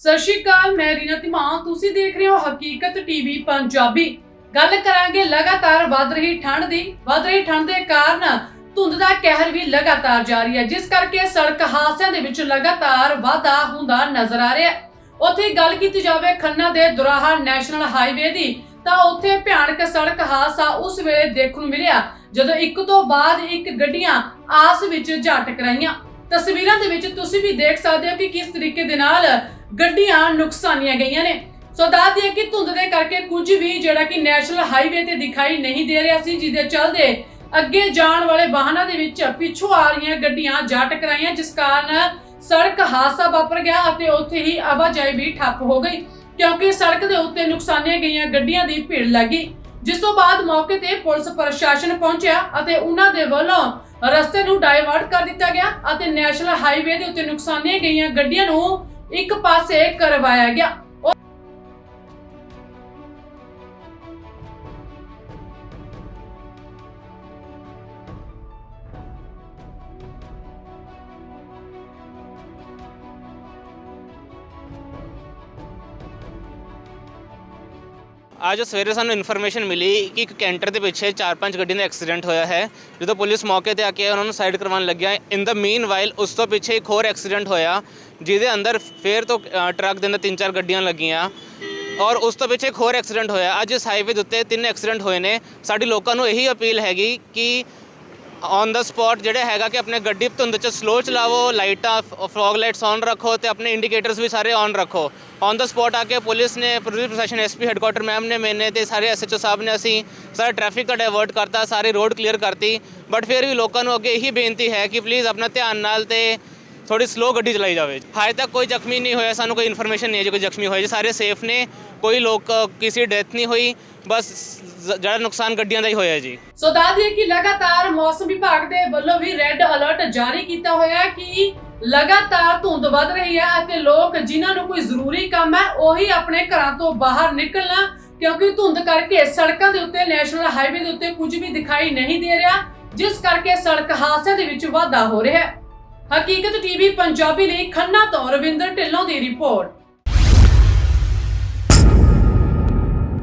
ਸਤਿ ਸ਼੍ਰੀ ਅਕਾਲ, ਮੈਂ ਰੀਨਾ ਧੀਮਾਨ। ਤੁਸੀਂ ਦੇਖ ਰਹੇ ਹੋ ਹਕੀਕਤ ਟੀਵੀ ਪੰਜਾਬੀ। ਗੱਲ ਕਰਾਂਗੇ, ਲਗਾਤਾਰ ਵੱਧ ਰਹੀ ਠੰਡ ਦੀ। ਵੱਧ ਰਹੀ ਠੰਡ ਦੇ ਕਾਰਨ ਧੁੰਦ ਦਾ ਕਹਿਰ ਵੀ ਲਗਾਤਾਰ ਜਾਰੀ ਹੈ, ਜਿਸ ਕਰਕੇ ਸੜਕ ਹਾਦਸਿਆਂ ਦੇ ਵਿੱਚ ਲਗਾਤਾਰ ਵਾਧਾ ਹੁੰਦਾ ਨਜ਼ਰ ਆ ਰਿਹਾ ਹੈ। ਉੱਥੇ ਗੱਲ ਕੀਤੀ ਜਾਵੇ ਖੰਨਾ ਦੇ ਦੁਰਾਹਾ ਨੈਸ਼ਨਲ ਹਾਈਵੇ ਦੀ, ਤਾਂ ਉੱਥੇ ਭਿਆਨਕ ਸੜਕ ਹਾਦਸਾ ਉਸ ਵੇਲੇ ਦੇਖਣ ਨੂੰ ਮਿਲਿਆ, ਜਦੋਂ ਇੱਕ ਤੋਂ ਬਾਅਦ ਇੱਕ ਗੱਡੀਆਂ ਆਸ ਵਿੱਚ ਜਾ ਟਕਰਾਈਆਂ ਤਸਵੀਰਾਂ ਦੇ ਵਿੱਚ ਤੁਸੀਂ ਵੀ ਦੇਖ ਸਕਦੇ ਹੋ ਕਿ ਕਿਸ ਤਰੀਕੇ ਦੇ ਨਾਲ ਗੱਡੀਆਂ ਨੁਕਸਾਨੀਆਂ ਗਈਆਂ ਨੇ। ਸੋ ਦੱਸ ਦਈਏ ਕਿ ਧੁੰਦ ਦੇ ਕਰਕੇ ਕੁਝ ਵੀ ਜਿਹੜਾ ਕਿ ਨੈਸ਼ਨਲ ਹਾਈਵੇ ਤੇ ਦਿਖਾਈ ਨਹੀਂ ਦੇ ਰਿਹਾ ਸੀ, ਜਿਹਦੇ ਚੱਲਦੇ ਅੱਗੇ ਜਾਣ ਵਾਲੇ ਵਾਹਨਾਂ ਦੇ ਵਿੱਚ ਪਿੱਛੋਂ ਆ ਰਹੀਆਂ ਗੱਡੀਆਂ ਜਾ ਟਕਰਾਈਆਂ, ਜਿਸ ਕਾਰਨ ਸੜਕ ਹਾਦਸਾ ਵਾਪਰ ਗਿਆ ਅਤੇ ਉੱਥੇ ਹੀ ਆਵਾਜਾਈ ਵੀ ਠੱਪ ਹੋ ਗਈ, ਕਿਉਂਕਿ ਸੜਕ ਦੇ ਉੱਤੇ ਨੁਕਸਾਨੀਆਂ ਗਈਆਂ ਗੱਡੀਆਂ ਦੀ ਭੀੜ ਲੱਗੀ। ਜਿਸ ਤੋਂ ਬਾਅਦ ਮੌਕੇ ਤੇ ਪੁਲਿਸ ਪ੍ਰਸ਼ਾਸਨ ਪਹੁੰਚਿਆ ਅਤੇ ਉਹਨਾਂ ਦੇ ਵੱਲੋਂ ਰਸਤੇ ਨੂੰ ਡਾਇਵਰਟ ਕਰ ਦਿੱਤਾ ਗਿਆ ਅਤੇ ਨੈਸ਼ਨਲ ਹਾਈਵੇ ਦੇ ਉੱਤੇ ਨੁਕਸਾਨੀਆਂ ਗਈਆਂ ਗੱਡੀਆਂ ਨੂੰ ਇੱਕ ਪਾਸੇ ਕਰਵਾਇਆ ਗਿਆ। ਅੱਜ ਸਵੇਰੇ ਸਾਨੂੰ ਇਨਫੋਰਮੇਸ਼ਨ ਮਿਲੀ ਕਿ ਇੱਕ ਕੈਂਟਰ ਦੇ ਪਿੱਛੇ ਚਾਰ ਪੰਜ ਗੱਡੀਆਂ ਦਾ ਐਕਸੀਡੈਂਟ ਹੋਇਆ ਹੈ, ਜਦੋਂ ਪੁਲਿਸ ਮੌਕੇ ਤੇ ਆ ਕੇ ਉਹਨਾਂ ਨੂੰ ਸਾਈਡ ਕਰਵਾਉਣ ਲੱਗਿਆ। ਇਨ ਦਾ ਮੀਨ ਵਾਈਲ ਉਸ ਤੋਂ ਪਿੱਛੇ ਇੱਕ ਹੋਰ ਐਕਸੀਡੈਂਟ ਹੋਇਆ, ਜਿਹਦੇ ਅੰਦਰ ਫੇਰ ਤੋਂ ਟਰੱਕ ਦੇ ਅੰਦਰ ਤਿੰਨ ਚਾਰ ਗੱਡੀਆਂ ਲੱਗੀਆਂ। ਔਰ ਉਸ ਤੋਂ ਪਿੱਛੇ ਇੱਕ ਹੋਰ ਐਕਸੀਡੈਂਟ ਹੋਇਆ। ਅੱਜ ਇਸ ਹਾਈਵੇ ਦੇ ਉੱਤੇ ਤਿੰਨ ਐਕਸੀਡੈਂਟ ਹੋਏ ਨੇ। ਸਾਡੀ ਲੋਕਾਂ ਨੂੰ ਇਹੀ ਅਪੀਲ ਹੈਗੀ ਕਿ ਔਨ ਦਾ ਸਪੌਟ ਜਿਹੜਾ ਹੈਗਾ ਕਿ ਆਪਣੇ ਗੱਡੀ ਧੁੰਦ ਚ ਸਲੋ ਚਲਾਵੋ, ਲਾਈਟਾਂ ਫੌਗ ਲਾਈਟਸ ਔਨ ਰੱਖੋ ਤੇ ਆਪਣੇ ਇੰਡੀਕੇਟਰਸ ਵੀ ਸਾਰੇ ਔਨ ਰੱਖੋ। ਔਨ ਦਾ ਸਪੌਟ ਆ ਕੇ ਪੁਲਿਸ ਨੇ, ਪੁਲਿਸ ਪ੍ਰਸ਼ਾਸਨ ਐਸਪੀ ਹੈੱਡਕੁਆਟਰ ਮੈਮ ਨੇ ਮੈਨੇ ਤੇ ਸਾਰੇ ਐਸਐਚਓ ਸਾਹਿਬ ਨੇ ਅਸੀਂ ਸਾਰਾ ਟ੍ਰੈਫਿਕ ਦਾ ਡਾਇਵਰਟ ਕਰਤਾ, ਸਾਰੇ ਰੋਡ ਕਲੀਅਰ ਕਰਤੀ। ਬਟ ਫਿਰ ਵੀ ਲੋਕਾਂ ਨੂੰ ਅੱਗੇ ਇਹੀ ਬੇਨਤੀ ਹੈ ਕਿ ਪਲੀਜ਼ ਆਪਣਾ ਧਿਆਨ ਨਾਲ ਤੇ ਥੋੜੀ ਸਲੋ ਗੱਡੀ ਚਲਾਈ ਜਾਵੇ। ਹਾਲੇ ਤੱਕ ਕੋਈ ਜ਼ਖਮੀ ਨਹੀਂ ਹੋਇਆ ਸਾਨੂੰ ਕੋਈ ਇਨਫੋਰਮੇਸ਼ਨ ਨਹੀਂ ਹੈ ਜੇ ਕੋਈ ਜ਼ਖਮੀ ਹੋਇਆ ਜੀ। ਸਾਰੇ ਸੇਫ ਨੇ ਕੋਈ ਲੋਕ ਕਿਸੇ ਡੈਥ ਨਹੀਂ ਹੋਈ ਬਸ ਜ਼- ਜਿਹੜਾ ਨੁਕਸਾਨ ਗੱਡੀਆਂ ਦਾ ਹੀ ਹੋਇਆ ਜੀ। ਸੋ ਦੱਸ ਦਈਏ ਕਿ ਲਗਾਤਾਰ ਮੌਸਮ ਵਿਭਾਗ ਦੇ ਵੱਲੋਂ ਵੀ ਰੈੱਡ ਅਲਰਟ ਜਾਰੀ ਕੀਤਾ ਹੋਇਆ ਹੈ ਕਿ ਲਗਾਤਾਰ ਧੁੰਦ ਵੱਧ ਰਹੀ ਹੈ ਅਤੇ ਲੋਕ ਜਿਨ੍ਹਾਂ ਨੂੰ ਕੋਈ ਜ਼ਰੂਰੀ ਕੰਮ ਹੈ ਉਹੀ ਆਪਣੇ ਘਰਾਂ ਤੋਂ ਬਾਹਰ ਨਿਕਲਣਾ ਕਿਉਂਕਿ ਧੁੰਦ ਕਰਕੇ ਸੜਕਾਂ ਦੇ ਉੱਤੇ ਨੈਸ਼ਨਲ ਹਾਈਵੇ ਦੇ ਉੱਤੇ ਕੁਝ ਵੀ ਦਿਖਾਈ ਨਹੀਂ ਦੇ ਰਿਹਾ ਜਿਸ ਕਰਕੇ ਸੜਕ ਹਾਦਸਿਆਂ ਦੇ ਵਿੱਚ ਵਾਧਾ ਹੋ ਰਿਹਾ ਹੈ। ਹਕੀਕਤ ਟੀਵੀ ਪੰਜਾਬੀ ਲਈ ਖੰਨਾ ਤੋਂ ਰਵਿੰਦਰ ਢਿੱਲੋਂ ਦੀ ਰਿਪੋਰਟ।